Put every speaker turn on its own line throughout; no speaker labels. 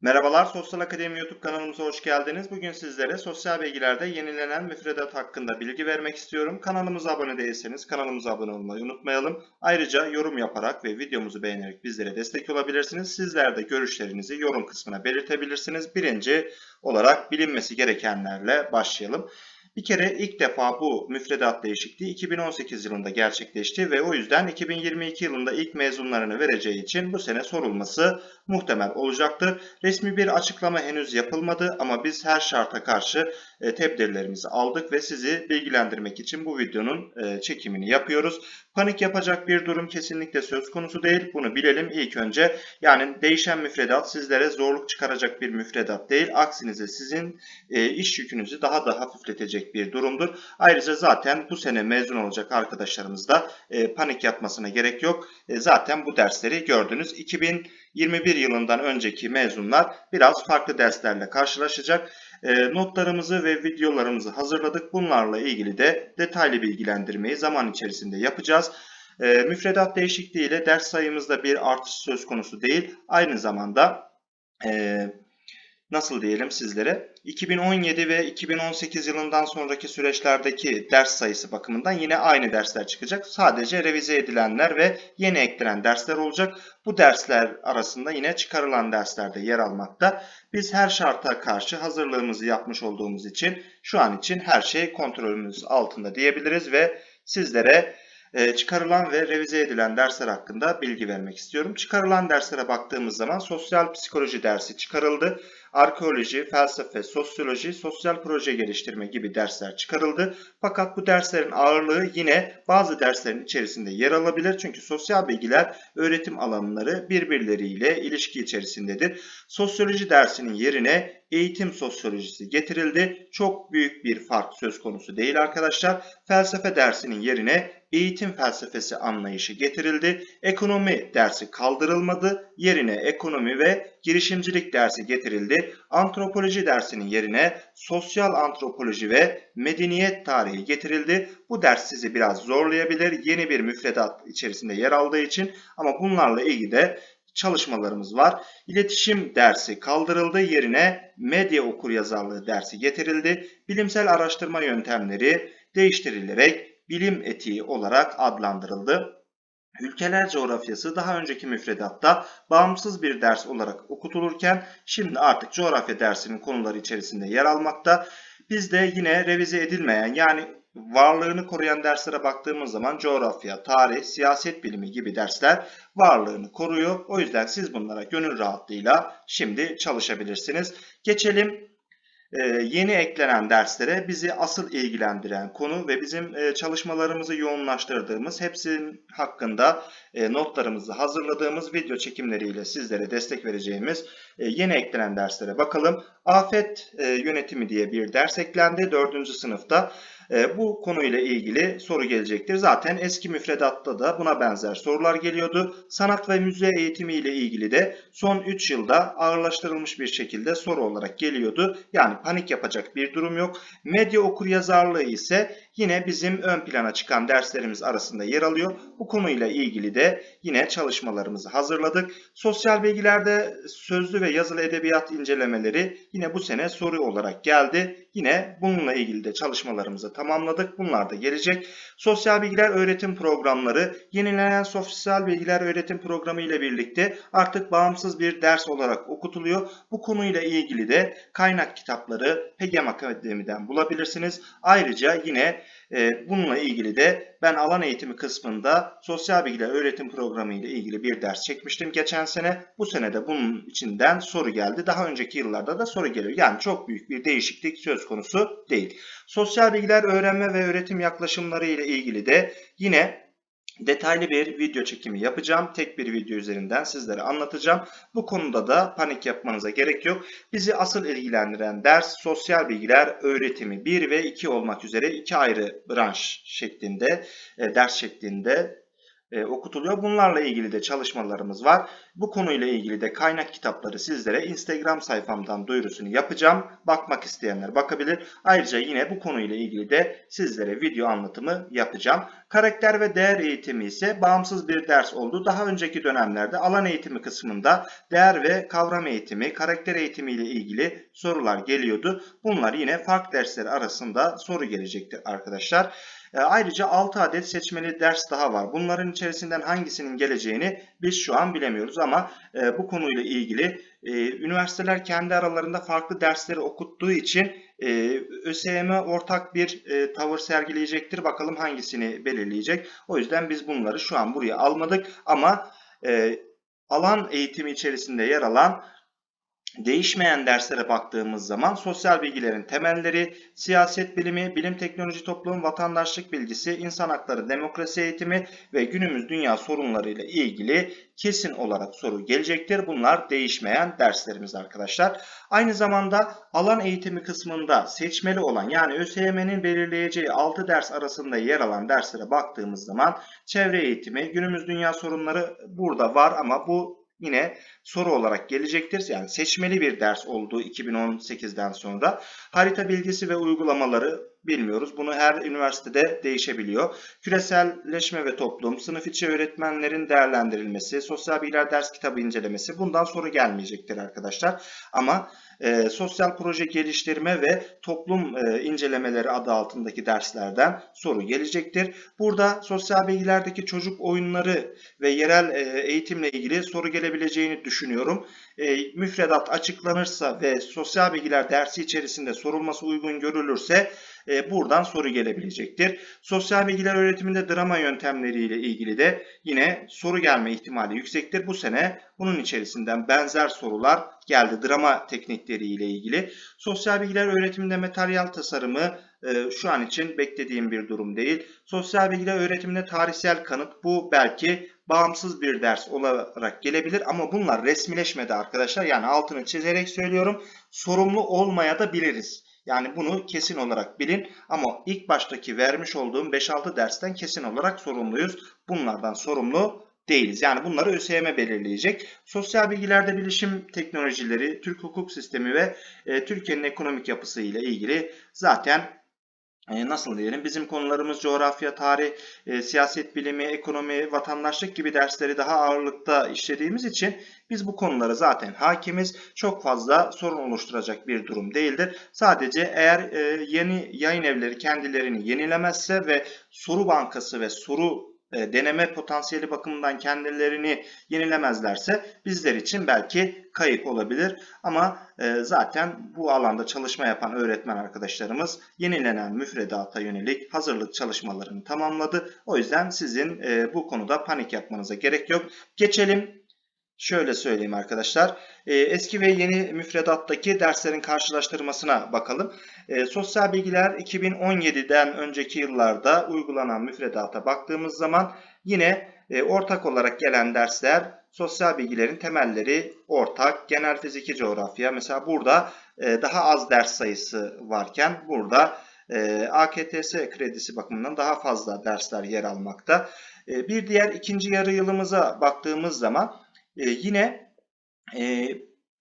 Merhabalar, Sosyal Akademi YouTube kanalımıza hoş geldiniz. Bugün sizlere sosyal bilgilerde yenilenen müfredat hakkında bilgi vermek istiyorum. Kanalımıza abone değilseniz kanalımıza abone olmayı unutmayalım. Ayrıca yorum yaparak ve videomuzu beğenerek bizlere destek olabilirsiniz. Sizler de görüşlerinizi yorum kısmına belirtebilirsiniz. Birinci olarak bilinmesi gerekenlerle başlayalım. Bir kere ilk defa bu müfredat değişikliği 2018 yılında gerçekleşti ve o yüzden 2022 yılında ilk mezunlarını vereceği için bu sene sorulması muhtemel olacaktır. Resmi bir açıklama henüz yapılmadı ama biz her şarta karşı e, tedbirlerimizi aldık ve sizi bilgilendirmek için bu videonun e, çekimini yapıyoruz. Panik yapacak bir durum kesinlikle söz konusu değil. Bunu bilelim ilk önce. Yani değişen müfredat sizlere zorluk çıkaracak bir müfredat değil. Aksinize sizin e, iş yükünüzü daha da hafifletecek bir durumdur. Ayrıca zaten bu sene mezun olacak arkadaşlarımız da e, panik yapmasına gerek yok. E, zaten bu dersleri gördünüz. 2021 yılından önceki mezunlar biraz farklı derslerle karşılaşacak. E, notlarımızı ve videolarımızı hazırladık. Bunlarla ilgili de detaylı bilgilendirmeyi zaman içerisinde yapacağız. E, müfredat değişikliğiyle ders sayımızda bir artış söz konusu değil. Aynı zamanda e, nasıl diyelim sizlere 2017 ve 2018 yılından sonraki süreçlerdeki ders sayısı bakımından yine aynı dersler çıkacak. Sadece revize edilenler ve yeni eklenen dersler olacak. Bu dersler arasında yine çıkarılan derslerde yer almakta. Biz her şarta karşı hazırlığımızı yapmış olduğumuz için şu an için her şey kontrolümüz altında diyebiliriz ve sizlere çıkarılan ve revize edilen dersler hakkında bilgi vermek istiyorum. Çıkarılan derslere baktığımız zaman sosyal psikoloji dersi çıkarıldı. Arkeoloji, felsefe, sosyoloji, sosyal proje geliştirme gibi dersler çıkarıldı. Fakat bu derslerin ağırlığı yine bazı derslerin içerisinde yer alabilir. Çünkü sosyal bilgiler öğretim alanları birbirleriyle ilişki içerisindedir. Sosyoloji dersinin yerine eğitim sosyolojisi getirildi. Çok büyük bir fark söz konusu değil arkadaşlar. Felsefe dersinin yerine eğitim felsefesi anlayışı getirildi. Ekonomi dersi kaldırılmadı. Yerine ekonomi ve girişimcilik dersi getirildi. Antropoloji dersinin yerine sosyal antropoloji ve medeniyet tarihi getirildi. Bu ders sizi biraz zorlayabilir. Yeni bir müfredat içerisinde yer aldığı için ama bunlarla ilgili de çalışmalarımız var. İletişim dersi kaldırıldı. Yerine medya okuryazarlığı dersi getirildi. Bilimsel araştırma yöntemleri değiştirilerek bilim etiği olarak adlandırıldı. Ülkeler coğrafyası daha önceki müfredatta bağımsız bir ders olarak okutulurken şimdi artık coğrafya dersinin konuları içerisinde yer almakta. Biz de yine revize edilmeyen yani varlığını koruyan derslere baktığımız zaman coğrafya, tarih, siyaset bilimi gibi dersler varlığını koruyor. O yüzden siz bunlara gönül rahatlığıyla şimdi çalışabilirsiniz. Geçelim ee, yeni eklenen derslere bizi asıl ilgilendiren konu ve bizim e, çalışmalarımızı yoğunlaştırdığımız hepsinin hakkında notlarımızı hazırladığımız video çekimleriyle sizlere destek vereceğimiz e, yeni eklenen derslere bakalım. Afet yönetimi diye bir ders eklendi 4. sınıfta. Bu konuyla ilgili soru gelecektir. Zaten eski müfredatta da buna benzer sorular geliyordu. Sanat ve müze eğitimi ile ilgili de son 3 yılda ağırlaştırılmış bir şekilde soru olarak geliyordu. Yani panik yapacak bir durum yok. Medya okuryazarlığı ise yine bizim ön plana çıkan derslerimiz arasında yer alıyor. Bu konuyla ilgili de yine çalışmalarımızı hazırladık. Sosyal bilgilerde sözlü ve yazılı edebiyat incelemeleri yine bu sene soru olarak geldi. Yine bununla ilgili de çalışmalarımızı tamamladık. Bunlar da gelecek. Sosyal bilgiler öğretim programları yenilenen sosyal bilgiler öğretim programı ile birlikte artık bağımsız bir ders olarak okutuluyor. Bu konuyla ilgili de kaynak kitapları Pegem Akademi'den bulabilirsiniz. Ayrıca yine bununla ilgili de ben alan eğitimi kısmında sosyal bilgiler öğretim programı ile ilgili bir ders çekmiştim geçen sene. Bu sene de bunun içinden soru geldi. Daha önceki yıllarda da soru geliyor. Yani çok büyük bir değişiklik söz konusu değil. Sosyal bilgiler öğrenme ve öğretim yaklaşımları ile ilgili de yine detaylı bir video çekimi yapacağım. Tek bir video üzerinden sizlere anlatacağım. Bu konuda da panik yapmanıza gerek yok. Bizi asıl ilgilendiren ders sosyal bilgiler öğretimi 1 ve 2 olmak üzere iki ayrı branş şeklinde, e, ders şeklinde e, okutuluyor. Bunlarla ilgili de çalışmalarımız var. Bu konuyla ilgili de kaynak kitapları sizlere Instagram sayfamdan duyurusunu yapacağım. Bakmak isteyenler bakabilir. Ayrıca yine bu konuyla ilgili de sizlere video anlatımı yapacağım. Karakter ve değer eğitimi ise bağımsız bir ders oldu. Daha önceki dönemlerde alan eğitimi kısmında değer ve kavram eğitimi, karakter eğitimi ile ilgili sorular geliyordu. Bunlar yine fark dersleri arasında soru gelecektir arkadaşlar. E, Ayrıca 6 adet seçmeli ders daha var. Bunların içerisinden hangisinin geleceğini biz şu an bilemiyoruz ama e, bu konuyla ilgili e, üniversiteler kendi aralarında farklı dersleri okuttuğu için e, ÖSYM ortak bir e, tavır sergileyecektir. Bakalım hangisini belirleyecek. O yüzden biz bunları şu an buraya almadık ama e, alan eğitimi içerisinde yer alan değişmeyen derslere baktığımız zaman sosyal bilgilerin temelleri, siyaset bilimi, bilim teknoloji toplum, vatandaşlık bilgisi, insan hakları, demokrasi eğitimi ve günümüz dünya sorunlarıyla ilgili kesin olarak soru gelecektir. Bunlar değişmeyen derslerimiz arkadaşlar. Aynı zamanda alan eğitimi kısmında seçmeli olan yani ÖSYM'nin belirleyeceği 6 ders arasında yer alan derslere baktığımız zaman çevre eğitimi, günümüz dünya sorunları burada var ama bu yine soru olarak gelecektir. Yani seçmeli bir ders olduğu 2018'den sonra. Harita bilgisi ve uygulamaları bilmiyoruz. Bunu her üniversitede değişebiliyor. Küreselleşme ve toplum, sınıf içi öğretmenlerin değerlendirilmesi, sosyal bilgiler ders kitabı incelemesi bundan soru gelmeyecektir arkadaşlar. Ama e, sosyal proje geliştirme ve toplum e, incelemeleri adı altındaki derslerden soru gelecektir. Burada sosyal bilgilerdeki çocuk oyunları ve yerel e, eğitimle ilgili soru gelebileceğini düşünüyorum. E, müfredat açıklanırsa ve sosyal bilgiler dersi içerisinde sorulması uygun görülürse e, buradan soru gelebilecektir. Sosyal bilgiler öğretiminde drama yöntemleriyle ilgili de yine soru gelme ihtimali yüksektir. Bu sene bunun içerisinden benzer sorular geldi drama teknikleriyle ilgili. Sosyal bilgiler öğretiminde materyal tasarımı e, şu an için beklediğim bir durum değil. Sosyal bilgiler öğretiminde tarihsel kanıt bu belki bağımsız bir ders olarak gelebilir ama bunlar resmileşmedi arkadaşlar. Yani altını çizerek söylüyorum. Sorumlu olmaya da biliriz. Yani bunu kesin olarak bilin ama ilk baştaki vermiş olduğum 5-6 dersten kesin olarak sorumluyuz. Bunlardan sorumlu değiliz. Yani bunları ÖSYM belirleyecek. Sosyal bilgilerde bilişim teknolojileri, Türk hukuk sistemi ve e, Türkiye'nin ekonomik yapısı ile ilgili zaten nasıl diyelim bizim konularımız coğrafya, tarih, e, siyaset bilimi, ekonomi, vatandaşlık gibi dersleri daha ağırlıkta işlediğimiz için biz bu konulara zaten hakimiz. Çok fazla sorun oluşturacak bir durum değildir. Sadece eğer e, yeni yayın evleri kendilerini yenilemezse ve soru bankası ve soru e, deneme potansiyeli bakımından kendilerini yenilemezlerse bizler için belki kayıp olabilir. Ama e, zaten bu alanda çalışma yapan öğretmen arkadaşlarımız yenilenen müfredata yönelik hazırlık çalışmalarını tamamladı. O yüzden sizin e, bu konuda panik yapmanıza gerek yok. Geçelim Şöyle söyleyeyim arkadaşlar. Ee, eski ve yeni müfredattaki derslerin karşılaştırmasına bakalım. Ee, sosyal bilgiler 2017'den önceki yıllarda uygulanan müfredata baktığımız zaman yine e, ortak olarak gelen dersler sosyal bilgilerin temelleri ortak, genel fiziki coğrafya. Mesela burada e, daha az ders sayısı varken burada e, AKTS kredisi bakımından daha fazla dersler yer almakta. Bir diğer ikinci yarı yılımıza baktığımız zaman e, yine e,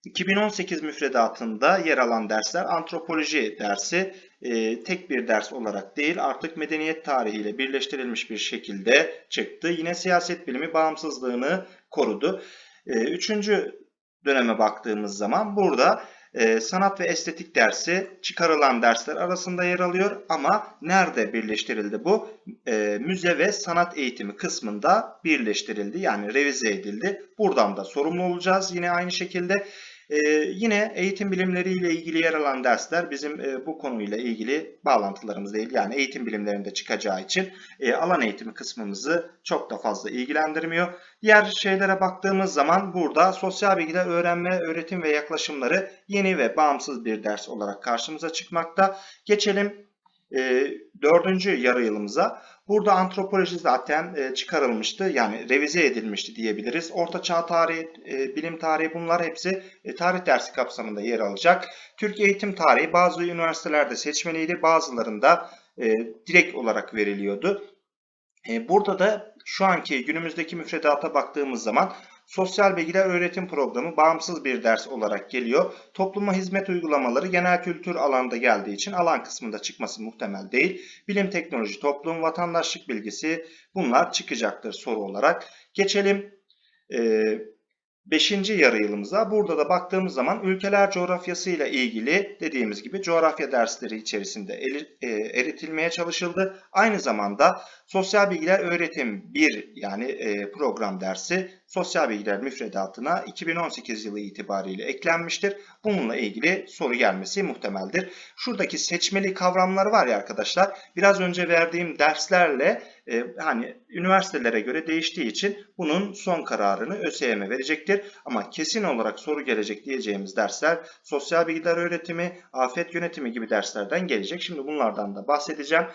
2018 müfredatında yer alan dersler antropoloji dersi e, tek bir ders olarak değil artık medeniyet tarihiyle birleştirilmiş bir şekilde çıktı. Yine siyaset bilimi bağımsızlığını korudu. E, üçüncü döneme baktığımız zaman burada e, sanat ve estetik dersi çıkarılan dersler arasında yer alıyor ama nerede birleştirildi bu? E, müze ve sanat eğitimi kısmında birleştirildi yani revize edildi. Buradan da sorumlu olacağız yine aynı şekilde. Ee, yine eğitim bilimleri ile ilgili yer alan dersler bizim e, bu konuyla ilgili bağlantılarımız değil. Yani eğitim bilimlerinde çıkacağı için e, alan eğitimi kısmımızı çok da fazla ilgilendirmiyor. Diğer şeylere baktığımız zaman burada sosyal bilgiler öğrenme, öğretim ve yaklaşımları yeni ve bağımsız bir ders olarak karşımıza çıkmakta. Geçelim e, dördüncü yarı yılımıza. Burada antropoloji zaten e, çıkarılmıştı. Yani revize edilmişti diyebiliriz. Orta çağ tarihi, e, bilim tarihi bunlar hepsi e, tarih dersi kapsamında yer alacak. Türk eğitim tarihi bazı üniversitelerde seçmeliydi. Bazılarında e, direkt olarak veriliyordu. E, burada da şu anki günümüzdeki müfredata baktığımız zaman Sosyal Bilgiler Öğretim Programı bağımsız bir ders olarak geliyor. Topluma hizmet uygulamaları genel kültür alanında geldiği için alan kısmında çıkması muhtemel değil. Bilim, teknoloji, toplum, vatandaşlık bilgisi bunlar çıkacaktır soru olarak. Geçelim eee 5. yarı yılımıza. Burada da baktığımız zaman ülkeler coğrafyası ile ilgili dediğimiz gibi coğrafya dersleri içerisinde eri- e, eritilmeye çalışıldı. Aynı zamanda sosyal bilgiler öğretim 1 yani e, program dersi sosyal bilgiler müfredatına 2018 yılı itibariyle eklenmiştir. Bununla ilgili soru gelmesi muhtemeldir. Şuradaki seçmeli kavramlar var ya arkadaşlar. Biraz önce verdiğim derslerle e, hani üniversitelere göre değiştiği için bunun son kararını ÖSYM verecektir. Ama kesin olarak soru gelecek diyeceğimiz dersler sosyal bilgiler öğretimi, afet yönetimi gibi derslerden gelecek. Şimdi bunlardan da bahsedeceğim.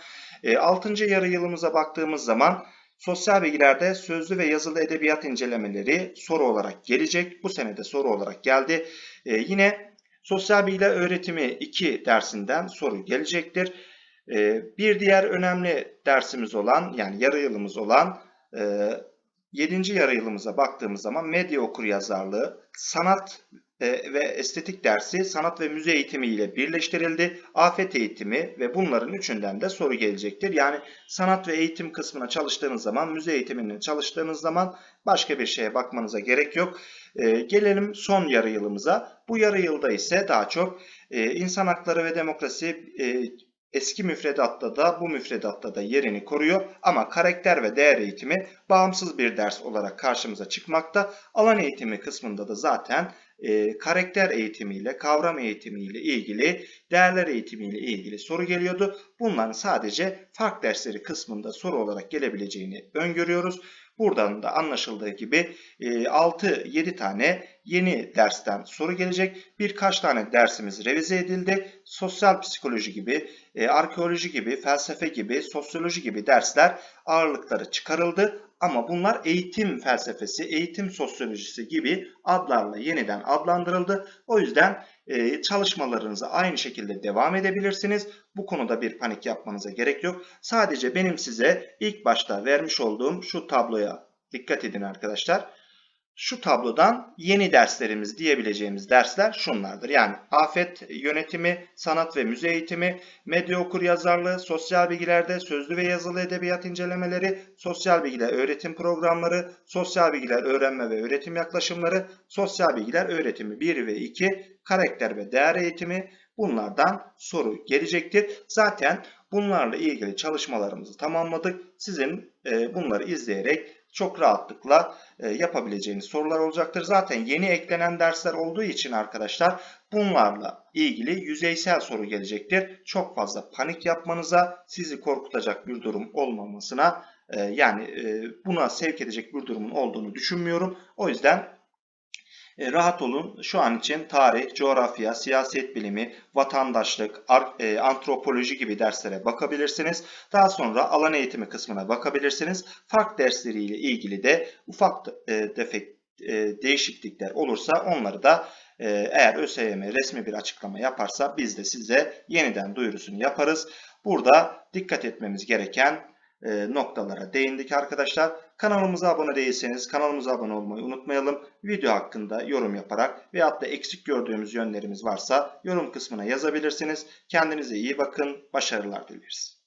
6. yarı yılımıza baktığımız zaman sosyal bilgilerde sözlü ve yazılı edebiyat incelemeleri soru olarak gelecek. Bu sene de soru olarak geldi. E, yine sosyal bilgiler öğretimi 2 dersinden soru gelecektir. E, bir diğer önemli dersimiz olan yani yarı yılımız olan e, 7. yarı yılımıza baktığımız zaman medya okuryazarlığı, sanat e, ve estetik dersi sanat ve müze eğitimi ile birleştirildi. Afet eğitimi ve bunların üçünden de soru gelecektir. Yani sanat ve eğitim kısmına çalıştığınız zaman, müze eğitimine çalıştığınız zaman başka bir şeye bakmanıza gerek yok. E, gelelim son yarı yılımıza. Bu yarı yılda ise daha çok e, insan hakları ve demokrasi e, eski müfredatta da bu müfredatta da yerini koruyor ama karakter ve değer eğitimi bağımsız bir ders olarak karşımıza çıkmakta. Alan eğitimi kısmında da zaten e, karakter eğitimiyle, kavram eğitimiyle ilgili, değerler eğitimiyle ilgili soru geliyordu. Bunların sadece fark dersleri kısmında soru olarak gelebileceğini öngörüyoruz. Buradan da anlaşıldığı gibi 6-7 tane yeni dersten soru gelecek. Birkaç tane dersimiz revize edildi. Sosyal psikoloji gibi, e, arkeoloji gibi, felsefe gibi, sosyoloji gibi dersler ağırlıkları çıkarıldı. Ama bunlar eğitim felsefesi, eğitim sosyolojisi gibi adlarla yeniden adlandırıldı. O yüzden e, çalışmalarınıza aynı şekilde devam edebilirsiniz. Bu konuda bir panik yapmanıza gerek yok. Sadece benim size ilk başta vermiş olduğum şu tabloya dikkat edin arkadaşlar. Şu tablodan yeni derslerimiz diyebileceğimiz dersler şunlardır. Yani afet yönetimi, sanat ve müze eğitimi, medya okuryazarlığı, sosyal bilgilerde sözlü ve yazılı edebiyat incelemeleri, sosyal bilgiler öğretim programları, sosyal bilgiler öğrenme ve öğretim yaklaşımları, sosyal bilgiler öğretimi 1 ve 2, karakter ve değer eğitimi bunlardan soru gelecektir. Zaten bunlarla ilgili çalışmalarımızı tamamladık. Sizin e, bunları izleyerek çok rahatlıkla e, yapabileceğiniz sorular olacaktır. Zaten yeni eklenen dersler olduğu için arkadaşlar bunlarla ilgili yüzeysel soru gelecektir. Çok fazla panik yapmanıza, sizi korkutacak bir durum olmamasına e, yani e, buna sevk edecek bir durumun olduğunu düşünmüyorum. O yüzden e, rahat olun. Şu an için tarih, coğrafya, siyaset bilimi, vatandaşlık, e, antropoloji gibi derslere bakabilirsiniz. Daha sonra alan eğitimi kısmına bakabilirsiniz. Fark dersleriyle ilgili de ufak e, defekt değişiklikler olursa onları da eğer ÖSYM resmi bir açıklama yaparsa biz de size yeniden duyurusunu yaparız. Burada dikkat etmemiz gereken noktalara değindik arkadaşlar. Kanalımıza abone değilseniz kanalımıza abone olmayı unutmayalım. Video hakkında yorum yaparak veyahut da eksik gördüğümüz yönlerimiz varsa yorum kısmına yazabilirsiniz. Kendinize iyi bakın. Başarılar dileriz.